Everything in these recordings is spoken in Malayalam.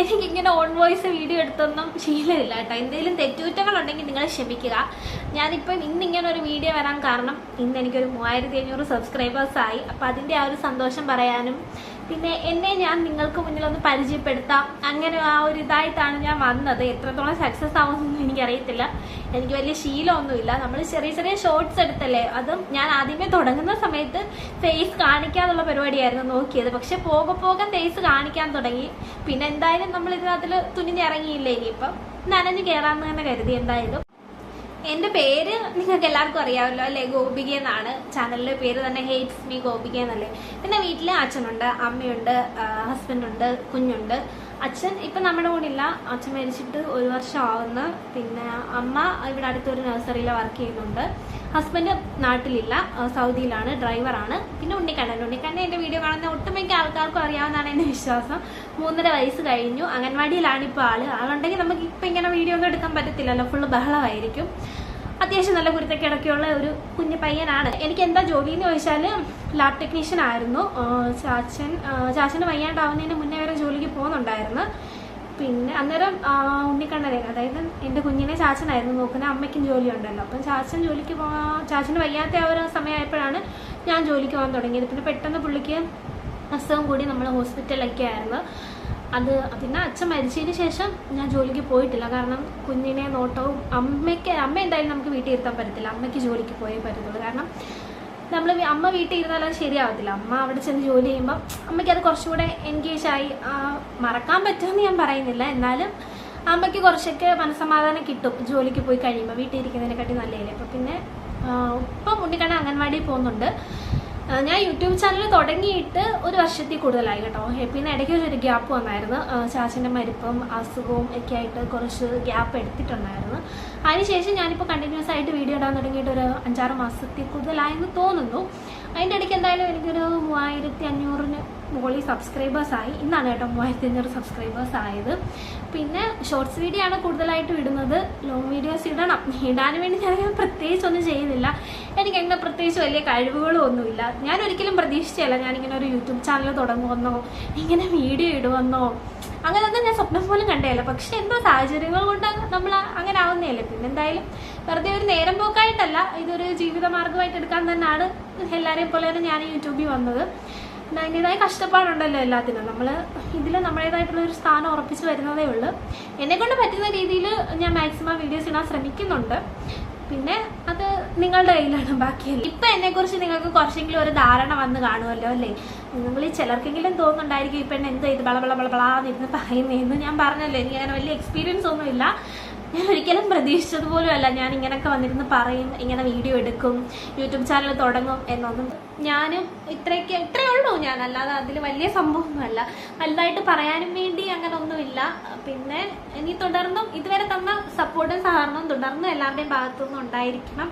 എനിക്കിങ്ങനെ ഓൺ വോയിസ് വീഡിയോ എടുത്തൊന്നും ശീലമില്ല കേട്ടോ. എന്തെങ്കിലും തെറ്റുകുറ്റങ്ങളുണ്ടെങ്കിൽ നിങ്ങൾ ക്ഷമിക്കുക. ഞാനിപ്പം ഇന്നിങ്ങനെ ഒരു വീഡിയോ വരാൻ കാരണം ഇന്ന് എനിക്കൊരു മൂവായിരത്തി അഞ്ഞൂറ് സബ്സ്ക്രൈബേഴ്സായി അപ്പോൾ അപ്പം അതിന്റെ ആ ഒരു സന്തോഷം പറയാനും പിന്നെ എന്നെ ഞാൻ നിങ്ങൾക്ക് മുന്നിൽ ഒന്ന് പരിചയപ്പെടുത്താം. അങ്ങനെ ആ ഒരു ഇതായിട്ടാണ് ഞാൻ വന്നത്. എത്രത്തോളം സക്സസ് ആവുമെന്നൊന്നും എനിക്കറിയത്തില്ല. എനിക്ക് വലിയ ശീലമൊന്നുമില്ല. നമ്മൾ ചെറിയ ചെറിയ ഷോർട്സ് എടുത്തല്ലേ? അതും ഞാൻ ആദ്യമേ തുടങ്ങുന്ന സമയത്ത് ഫേസ് കാണിക്കാന്നുള്ള പരിപാടിയായിരുന്നു നോക്കിയത്. പക്ഷെ പോകെ പോകെ ഫേസ് കാണിക്കാൻ തുടങ്ങി. പിന്നെ എന്തായാലും നമ്മൾ ഇതിനകത്തിൽ തുനിഞ്ഞിറങ്ങിയില്ലേ ഇനിയിപ്പം? നനഞ്ഞു കയറാമെന്ന് തന്നെ കരുതി എന്തായാലും. എന്റെ പേര് നിങ്ങൾക്ക് എല്ലാവർക്കും അറിയാമല്ലോ അല്ലെ? ഗോപിക എന്നാണ്. ചാനലിലെ പേര് തന്നെ ഹേറ്റ്സ് മീ ഗോപിക എന്നല്ലേ? പിന്നെ വീട്ടിൽ അച്ഛനുണ്ട് അമ്മയുണ്ട് ഹസ്ബൻഡ് ഉണ്ട് കുഞ്ഞുണ്ട്. അച്ഛൻ ഇപ്പം നമ്മുടെ കൂടെ ഇല്ല അച്ഛൻ മരിച്ചിട്ട് ഒരു വർഷം ആവുന്നു പിന്നെ അമ്മ ഇവിടെ അടുത്തൊരു നഴ്സറിയിൽ വർക്ക് ചെയ്യുന്നുണ്ട്. ഹസ്ബൻഡ് നാട്ടിലില്ല. സൗദിയിലാണ്. ഡ്രൈവറാണ് പിന്നെ ഉണ്ണിക്കണ്ണൻ. ഉണ്ണിക്കണ്ണൻ എന്റെ വീഡിയോ കാണുന്ന ഒട്ടുമിക്ക ആൾക്കാർക്കും അറിയാവുന്നതാണ് എന്റെ വിശ്വാസം. മൂന്നര വയസ്സ് കഴിഞ്ഞു. അംഗൻവാടിയിലാണ് ഇപ്പോൾ ആൾ. ആളുണ്ടെങ്കിൽ നമുക്ക് ഇപ്പം ഇങ്ങനെ വീഡിയോ ഒന്നും എടുക്കാൻ പറ്റത്തില്ലല്ലോ. ഫുള്ള് ബഹളമായിരിക്കും. അത്യാവശ്യം നല്ല കുരുത്തക്കിടക്കുള്ള ഒരു കുഞ്ഞു പയ്യനാണ്. എനിക്ക് എന്താ ജോലി എന്ന് ചോദിച്ചാൽ ലാബ് ടെക്നീഷ്യൻ ആയിരുന്നു. ചാച്ചൻ ചാച്ചന് വയ്യാണ്ടാവുന്നതിന് മുന്നേ വരെ ജോലിക്ക് പോകുന്നുണ്ടായിരുന്നു. പിന്നെ അന്നേരം ഉണ്ണിക്കണ്ണനെ അതായത് എന്റെ കുഞ്ഞിനെ ചാച്ചനായിരുന്നു നോക്കുന്നത്. അമ്മയ്ക്കും ജോലി ഉണ്ടല്ലോ അപ്പം ചാച്ചൻ ജോലിക്ക് പോകാൻ ചാച്ചന് വയ്യാത്ത ആ ഒരു സമയമായപ്പോഴാണ് ഞാൻ ജോലിക്ക് പോകാൻ തുടങ്ങിയത്. പിന്നെ പെട്ടെന്ന് പുള്ളിക്ക് അസുഖം കൂടി നമ്മൾ ഹോസ്പിറ്റലിലൊക്കെ ആയിരുന്നു. അത് പിന്നെ അച്ഛൻ മരിച്ചതിന് ശേഷം ഞാൻ ജോലിക്ക് പോയിട്ടില്ല. കാരണം കുഞ്ഞിനെ നോട്ടവും അമ്മയ്ക്ക് അമ്മ എന്തായാലും നമുക്ക് വീട്ടിൽ ഇരുത്താൻ പറ്റത്തില്ല. അമ്മയ്ക്ക് ജോലിക്ക് പോയേ പറ്റത്തുള്ളൂ. കാരണം നമ്മൾ അമ്മ വീട്ടിൽ ഇരുന്നാൽ അത് ശരിയാവത്തില്ല. അമ്മ അവിടെ ചെന്ന് ജോലി ചെയ്യുമ്പോൾ അമ്മയ്ക്ക് അത് കുറച്ചുകൂടെ എൻഗേജ് ആയി. മറക്കാൻ പറ്റുമെന്ന് ഞാൻ പറയുന്നില്ല. എന്നാലും അമ്മയ്ക്ക് കുറച്ചൊക്കെ മനസ്സമാധാനം കിട്ടും ജോലിക്ക് പോയി കഴിയുമ്പോൾ വീട്ടിൽ ഇരിക്കുന്നതിനെക്കാട്ടി നല്ലതല്ലേ അപ്പോൾ പിന്നെ ഇപ്പം ഉണ്ണിക്കണ്ണ അംഗൻവാടിയിൽ പോകുന്നുണ്ട്. ഞാൻ യൂട്യൂബ് ചാനൽ തുടങ്ങിയിട്ട് ഒരു വർഷത്തിൽ കൂടുതലായി കേട്ടോ. പിന്നെ ഇടയ്ക്ക് ഒരു ഗ്യാപ്പ് വന്നായിരുന്നു. ചാച്ചന്റെ മരിപ്പും അസുഖവും ഒക്കെ ആയിട്ട് കുറച്ച് ഗ്യാപ്പ് എടുത്തിട്ടുണ്ടായിരുന്നു. അതിനുശേഷം ഞാനിപ്പോൾ കണ്ടിന്യൂസ് ആയിട്ട് വീഡിയോ ഇടാൻ തുടങ്ങിയിട്ട് ഒരു അഞ്ചാറ് മാസത്തിൽ കൂടുതലായെന്ന് തോന്നുന്നു. അതിന്റെ ഇടയ്ക്ക് എന്തായാലും എനിക്കൊരു മൂവായിരത്തി അഞ്ഞൂറിന് മുകളിൽ സബ്സ്ക്രൈബേഴ്സ് ആയി. ഇന്നാണ് കേട്ടോ മൂവായിരത്തി അഞ്ഞൂറ് സബ്സ്ക്രൈബേഴ്സ് ആയത്. പിന്നെ ഷോർട്സ് വീഡിയോ ആണ് കൂടുതലായിട്ട് ഇടുന്നത്. ലോങ് വീഡിയോസ് ഇടണം. ഇടാൻ വേണ്ടി ഞാൻ പ്രത്യേകിച്ച് ഒന്നും ചെയ്യുന്നില്ല. എനിക്ക് അങ്ങനെ പ്രത്യേകിച്ച് വലിയ കഴിവുകളും ഒന്നുമില്ല. ഞാൻ ഒരിക്കലും പ്രതീക്ഷിച്ചല്ല ഞാനിങ്ങനെ ഒരു യൂട്യൂബ് ചാനൽ തുടങ്ങുമെന്നോ ഇങ്ങനെ വീഡിയോ ഇടുമെന്നോ. അങ്ങനെയൊന്നും ഞാൻ സ്വപ്നം പോലും കണ്ടേയല്ല. പക്ഷെ എന്തോ സാഹചര്യങ്ങൾ കൊണ്ട് നമ്മൾ അങ്ങനെ ആവുന്നതല്ലേ പിന്നെ എന്തായാലും വെറുതെ ഒരു നേരം പോക്കായിട്ടല്ല. ഇതൊരു ജീവിത മാർഗമായിട്ട് എടുക്കാൻ തന്നെയാണ് എല്ലാവരെയും പോലെ തന്നെ ഞാൻ യൂട്യൂബിൽ വന്നത്. അതിന്റെതായ കഷ്ടപ്പാടുണ്ടല്ലോ എല്ലാത്തിനും. നമ്മൾ ഇതിൽ നമ്മുടേതായിട്ടുള്ള ഒരു സ്ഥാനം ഉറപ്പിച്ച് വരുന്നതേ ഉള്ളൂ. എന്നെ കൊണ്ട് പറ്റുന്ന രീതിയിൽ ഞാൻ മാക്സിമം വീഡിയോസ് ഇടാൻ ശ്രമിക്കുന്നുണ്ട്. പിന്നെ അത് നിങ്ങളുടെ കയ്യിലാണ് ബാക്കി ഇപ്പൊ എന്നെക്കുറിച്ച് നിങ്ങൾക്ക് കുറച്ചെങ്കിലും ഒരു ധാരണ വന്ന് കാണുമല്ലോ അല്ലേ? നിങ്ങൾ ചിലർക്കെങ്കിലും തോന്നുന്നുണ്ടായിരിക്കും ഇപ്പൊ എന്തോ ഇത് ബള ബള ബള ബളാന്നിരുന്ന് പറയുന്നതെന്ന് ഞാൻ പറഞ്ഞല്ലോ. എനിക്ക് അങ്ങനെ വലിയ എക്സ്പീരിയൻസ് ഒന്നുമില്ല. ഞാൻ ഒരിക്കലും പ്രതീക്ഷിച്ചതുപോലും അല്ല ഞാൻ ഇങ്ങനെയൊക്കെ വന്നിരുന്ന് പറയും ഇങ്ങനെ വീഡിയോ എടുക്കും യൂട്യൂബ് ചാനൽ തുടങ്ങും എന്നൊന്നും. ഞാൻ ഇത്രയൊക്കെ ഇത്രയേ ഉള്ളൂ ഞാൻ. അല്ലാതെ അതിൽ വലിയ സംഭവമൊന്നുമല്ല. വലുതായിട്ട് പറയാനും വേണ്ടി അങ്ങനെ ഒന്നുമില്ല പിന്നെ ഇനി തുടർന്നും ഇതുവരെ തന്ന സപ്പോർട്ടും സഹകരണവും തുടർന്നും എല്ലാവരുടെയും ഭാഗത്തുനിന്നും ഉണ്ടായിരിക്കണം.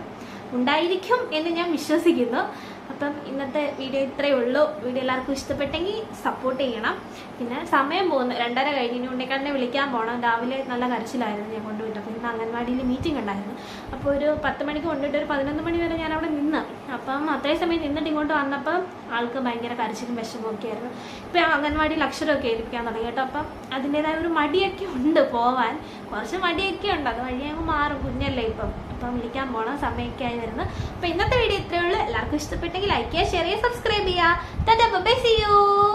ഉണ്ടായിരിക്കും എന്ന് ഞാൻ വിശ്വസിക്കുന്നു. അപ്പം ഇന്നത്തെ വീഡിയോ ഇത്രയേ ഉള്ളൂ. വീഡിയോ എല്ലാവർക്കും ഇഷ്ടപ്പെട്ടെങ്കിൽ സപ്പോർട്ട് ചെയ്യണം. പിന്നെ സമയം പോകുന്നു. രണ്ടര കഴിഞ്ഞ് ഇനി ഉണ്ണിക്കണ്ണനെ വിളിക്കാൻ പോകണം രാവിലെ നല്ല കരച്ചിലായിരുന്നു ഞാൻ കൊണ്ടുപോയിട്ട്. അപ്പം ഇന്ന് അംഗൻവാടിയിൽ മീറ്റിംഗ് ഉണ്ടായിരുന്നു. അപ്പോൾ ഒരു പത്ത് മണിക്ക് കൊണ്ടുപോയിട്ട് ഒരു പതിനൊന്ന് മണി വരെ ഞാൻ അവിടെ നിന്ന്. അപ്പം അത്രയും സമയം നിന്നിട്ട് ഇങ്ങോട്ട് വന്നപ്പം ആൾക്ക് ഭയങ്കര കരച്ചിലും വിഷമവും ഒക്കെ ആയിരുന്നു. ഇപ്പം അംഗൻവാടിയിൽ അക്ഷരമൊക്കെ ഏൽപ്പിക്കാൻ തുടങ്ങി കേട്ടോ. അപ്പം അതിന്റെതായ ഒരു മടിയൊക്കെ ഉണ്ട് പോവാൻ. കുറച്ച് മടിയൊക്കെ ഉണ്ട്. അത് വഴിയാകുമ്പോൾ മാറും. കുഞ്ഞല്ലേ ഇപ്പം. അപ്പം വിളിക്കാൻ പോകണം സമയമൊക്കെ ആയി വരുന്നത് അപ്പം ഇന്നത്തെ വീഡിയോ ഇത്രയേ ഉള്ളൂ. എല്ലാവർക്കും ഇഷ്ടപ്പെട്ടെങ്കിൽ ലൈക്ക് ചെയ്യുക ഷെയർ ചെയ്യുക സബ്സ്ക്രൈബ് ചെയ്യുക. By U